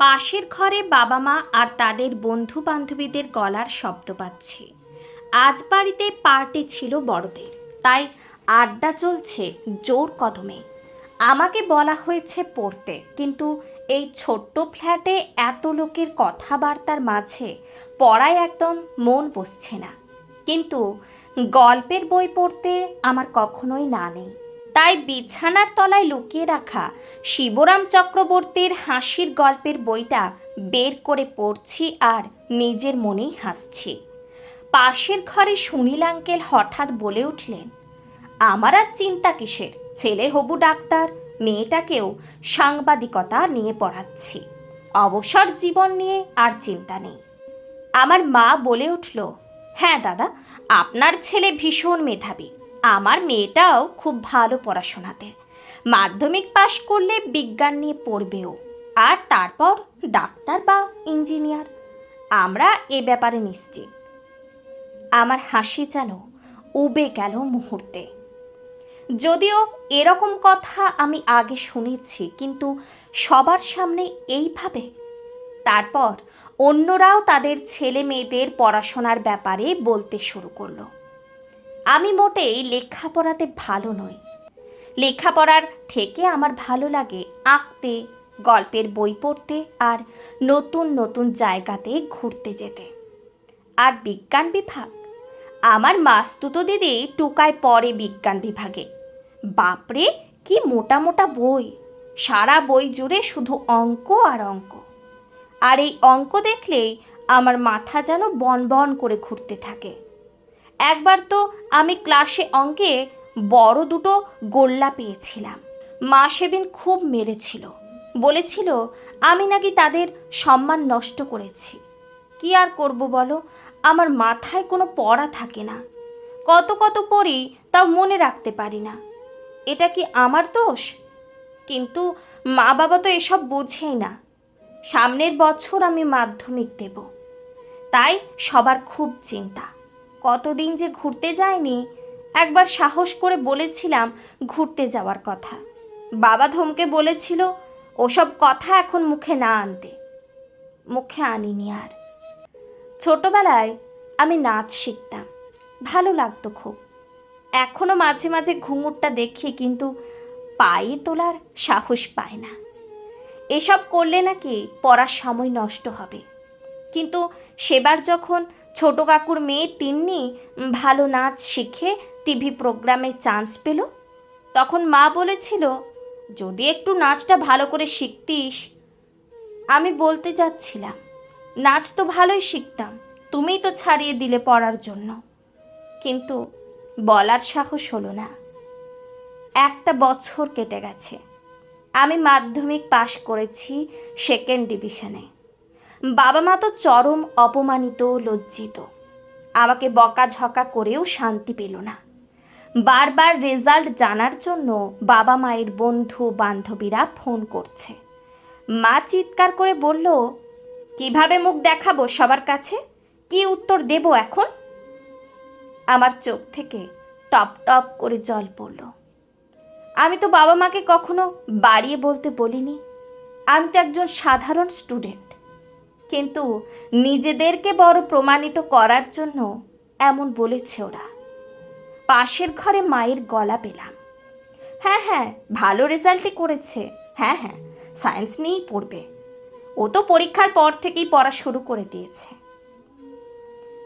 পাশের ঘরে বাবা মা আর তাদের বন্ধু বান্ধবীদের গলার শব্দ পাচ্ছি। আজ বাড়িতে পার্টি ছিল বড়দের, তাই আড্ডা চলছে জোর কদমে। আমাকে বলা হয়েছে পড়তে, কিন্তু এই ছোট্ট ফ্ল্যাটে এত লোকের কথাবার্তার মাঝে পড়ায় একদম মন বসছে না। কিন্তু গল্পের বই পড়তে আমার কখনোই না নেই। তাই বিছানার তলায় লুকিয়ে রাখা শিবরাম চক্রবর্তীর হাসির গল্পের বইটা বের করে পড়ছি আর নিজের মনেই হাসছি। পাশের ঘরে সুনীল আঙ্কেল হঠাৎ বলে উঠলেন, আমার আর চিন্তা কিসের? ছেলে হবু ডাক্তার, মেয়েটাকেও সাংবাদিকতা নিয়ে পড়াচ্ছি। অবসর জীবন নিয়ে আর চিন্তা নেই। আমার মা বলে উঠল হ্যাঁ দাদা, আপনার ছেলে ভীষণ মেধাবী। আমার মেয়েটাও খুব ভালো পড়াশোনাতে। মাধ্যমিক পাশ করলে বিজ্ঞান নিয়ে পড়বেও, আর তারপর ডাক্তার বা ইঞ্জিনিয়ার। আমরা এ ব্যাপারে নিশ্চিত। আমার হাসি যেন উবে গেল মুহূর্তে। যদিও এরকম কথা আমি আগে শুনেছি, কিন্তু সবার সামনে এইভাবে। তারপর অন্যরাও তাদের ছেলে মেয়েদের পড়াশোনার ব্যাপারে বলতে শুরু করল। আমি মোটেই লেখাপড়াতে ভালো নই। লেখাপড়ার থেকে আমার ভালো লাগে আঁকতে, গল্পের বই পড়তে আর নতুন নতুন জায়গাতে ঘুরতে যেতে। আর বিজ্ঞান বিভাগ? আমার মাস্তুতো দিদি টুকায় পড়ে বিজ্ঞান বিভাগে। বাপরে, কি মোটা মোটা বই! সারা বই জুড়ে শুধু অঙ্ক আর অঙ্ক। আর এই অঙ্ক দেখলেই আমার মাথা যেন বন বন করে ঘুরতে থাকে। একবার তো আমি ক্লাসে অঙ্কে বড় দুটো গোল্লা পেয়েছিলাম। মা সেদিন খুব মেরেছিল। বলেছিল, আমি নাকি তাদের সম্মান নষ্ট করেছি। কি আর করব বলো? আমার মাথায় কোনো পড়া থাকে না। কত কত পড়ি তাও মনে রাখতে পারি না। এটা কি আমার দোষ? কিন্তু মা বাবা তো এসব বোঝেই না। সামনের বছর আমি মাধ্যমিক দেব। তাই সবার খুব চিন্তা। কতদিন যে ঘুরতে যায়নি, একবার সাহস করে বলেছিলাম ঘুরতে যাওয়ার কথা। বাবা ধমকে বলেছিল, ওসব কথা এখন মুখে না আনতে। মুখে আনিনি আর। ছোটবেলায় আমি নাচ শিখতাম, ভালো লাগতো খুব। এখনও মাঝে মাঝে ঘুঙুরটা দেখি, কিন্তু পায়ে তোলার সাহস পায় না। এসব করলে নাকি পড়ার সময় নষ্ট হবে। কিন্তু সেবার যখন ছোট কাকুর মেয়ে তিন্নি ভালো নাচ শিখে টিভি প্রোগ্রামে চান্স পেল। তখন মা বলেছিল, যদি একটু নাচটা ভালো করে শিখতিস, আমি বলতে যাচ্ছিলাম, নাচ তো ভালোই শিখতাম তুমিই তো ছাড়িয়ে দিলে পড়ার জন্য। কিন্তু বলার সাহস হলো না। একটা বছর কেটে গেছে। আমি মাধ্যমিক পাশ করেছি সেকেন্ড ডিভিশনে। বাবা মা তো চরম অপমানিত, লজ্জিত। আমাকে বকাঝকা করেও শান্তি পেল না। বারবার রেজাল্ট জানার জন্য বাবা মায়ের বন্ধু বান্ধবীরা ফোন করছে। মা চিৎকার করে বলল, কীভাবে মুখ দেখাবো সবার কাছে? কি উত্তর দেব এখন? আমার চোখ থেকে টপ টপ করে জল পড়ল। আমি তো বাবা মাকে কখনো বাড়িয়ে বলতে বলিনি। আমি তো একজন সাধারণ স্টুডেন্ট। কিন্তু নিজেদেরকে বড় প্রমাণিত করার জন্য এমন বলেছে ওরা। পাশের ঘরে মায়ের গলা পেলাম। হ্যাঁ হ্যাঁ ভালো রেজাল্টই করেছে। হ্যাঁ হ্যাঁ সায়েন্স নিয়েই পড়বে। ও তো পরীক্ষার পর থেকেই পড়া শুরু করে দিয়েছে।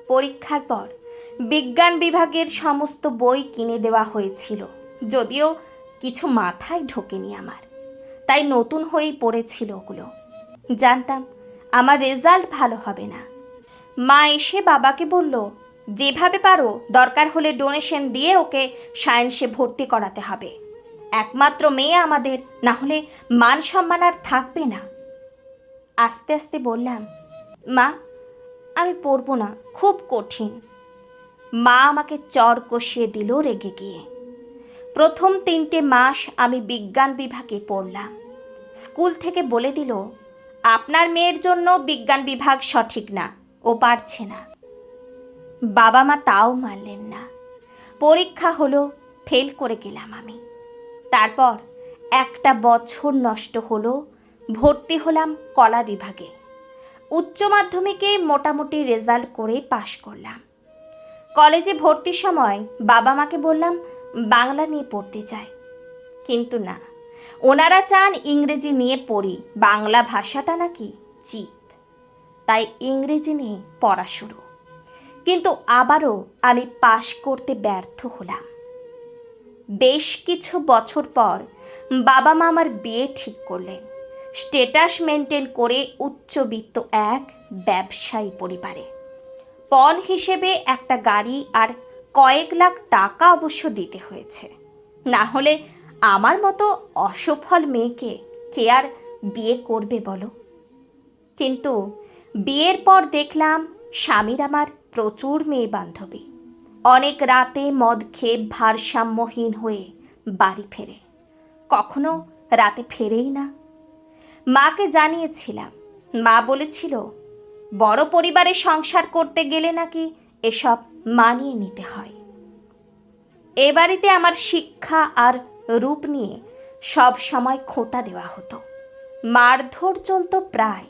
পরীক্ষার পর বিজ্ঞান বিভাগের সমস্ত বই কিনে দেওয়া হয়েছিল। যদিও কিছু মাথায় ঢোকেনি আমার। তাই নতুন হয়েই পড়েছিল ওগুলো। জানতাম আমার রেজাল্ট ভালো হবে না। মা এসে বাবাকে বলল, যেভাবে পারো, দরকার হলে ডোনেশন দিয়ে ওকে সায়েন্সে ভর্তি করাতে হবে। একমাত্র মেয়ে আমাদের, না হলে মান সম্মান আর থাকবে না। আস্তে আস্তে বললাম, মা, আমি পড়ব না, খুব কঠিন। মা আমাকে চর কষিয়ে দিল রেগে গিয়ে। প্রথম তিনটে মাস আমি বিজ্ঞান বিভাগে পড়লাম। স্কুল থেকে বলে দিল আপনার মেয়ের জন্য বিজ্ঞান বিভাগ সঠিক না, ও পারছে না। বাবা মা তাও মানলেন না। পরীক্ষা হলো, ফেল করে গেলাম আমি। তারপর একটা বছর নষ্ট হলো, ভর্তি হলাম কলা বিভাগে। উচ্চ মাধ্যমিকে মোটামুটি রেজাল্ট করে পাশ করলাম। কলেজে ভর্তির সময় বাবা মাকে বললাম, বাংলা নিয়ে পড়তে চাই কিন্তু না। ওনারা চান ইংরেজি নিয়ে পড়ি, বাংলা ভাষাটা নাকি চিপ। তাই ইংরেজি নিয়ে পড়া শুরু। কিন্তু আবারও আমি পাশ করতে ব্যর্থ হলাম। বেশ কিছু বছর পর বাবা মা আমার বিয়ে ঠিক করলেন। স্টেটাস মেনটেন করে উচ্চবিত্ত এক ব্যবসায়ী পরিবারে। পণ হিসেবে একটা গাড়ি আর কয়েক লাখ টাকা অবশ্য দিতে হয়েছে। না হলে আমার মতো অসফল মেয়েকে কে আর বিয়ে করবে বলো? কিন্তু বিয়ের পর দেখলাম স্বামীর আমার প্রচুর মেয়ে বান্ধবী অনেক রাতে মদ খেয়ে ভারসাম্যহীন হয়ে বাড়ি ফেরে। কখনো রাতে ফেরেই না। মাকে জানিয়েছিলাম। মা বলেছিল, বড় পরিবারে সংসার করতে গেলে নাকি এসব মানিয়ে নিতে হয়। এ বাড়িতে আমার শিক্ষা আর রূপ নিয়ে সব সময় খোঁটা দেওয়া হতো। মারধর চলতো প্রায়।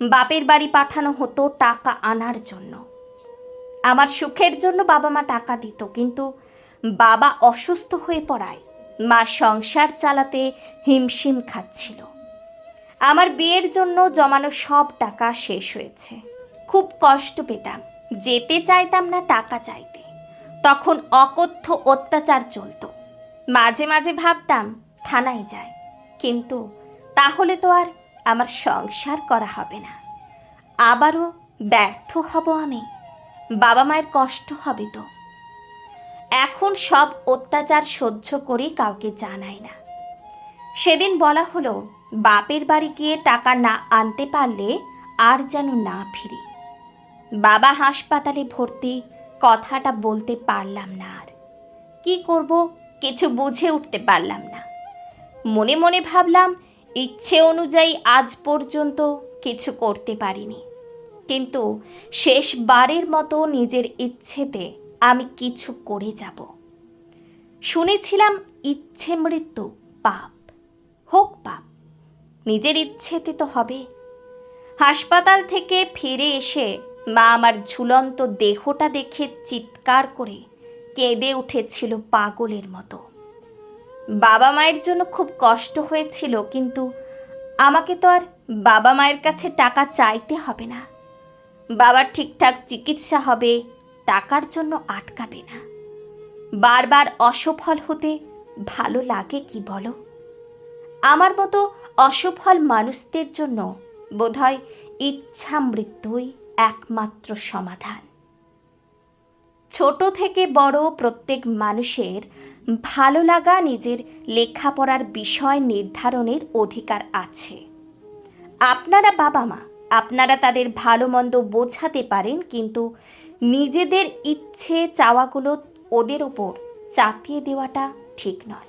বাপের বাড়ি পাঠানো হতো টাকা আনার জন্য। আমার সুখের জন্য বাবা মা টাকা দিত, কিন্তু বাবা অসুস্থ হয়ে পড়ায় মা সংসার চালাতে হিমশিম খাচ্ছিল। আমার বিয়ের জন্য জমানো সব টাকা শেষ হয়েছে। খুব কষ্ট পেতাম, যেতে চাইতাম না টাকা চাইতে। তখন অকথ্য অত্যাচার চলতো। মাঝে মাঝে ভাবতাম থানায় যায় কিন্তু তাহলে তো আর আমার সংসার করা হবে না। আবারও ব্যর্থ হব আমি, বাবা মায়ের কষ্ট হবে তো। এখন সব অত্যাচার সহ্য করে কাউকে জানাই না। সেদিন বলা হলো, বাপের বাড়ি গিয়ে টাকা না আনতে পারলে আর যেন না ফিরি। বাবা হাসপাতালে ভর্তি কথাটা বলতে পারলাম না আর। কি করব কিছু বুঝে উঠতে পারলাম না। মনে মনে ভাবলাম, ইচ্ছে অনুযায়ী আজ পর্যন্ত কিছু করতে পারিনি। কিন্তু শেষবারের মতো নিজের ইচ্ছেতে আমি কিছু করে যাব। শুনেছিলাম, ইচ্ছে মৃত্যু পাপ। হোক পাপ, নিজের ইচ্ছেতে তো হবে। হাসপাতাল থেকে ফিরে এসে মা আমার ঝুলন্ত দেহটা দেখে চিৎকার করে কেঁদে উঠেছিল পাগলের মতো। বাবা মায়ের জন্য খুব কষ্ট হয়েছিল, কিন্তু আমাকে তো আর বাবা মায়ের কাছে টাকা চাইতে হবে না। বাবার ঠিকঠাক চিকিৎসা হবে, টাকার জন্য আটকাবে না। বারবার অসফল হতে ভালো লাগে কি বলো? আমার মতো অসফল মানুষদের জন্য বোধহয় ইচ্ছা মৃত্যুই একমাত্র সমাধান। ছোট থেকে বড় প্রত্যেক মানুষের ভালো লাগা নিজের লেখাপড়ার বিষয় নির্ধারণের অধিকার আছে। আপনারা বাবা মা, আপনারা তাদের ভালো মন্দ বোঝাতে পারেন, কিন্তু নিজেদের ইচ্ছে চাওয়াগুলো ওদের ওপর চাপিয়ে দেওয়াটা ঠিক নয়।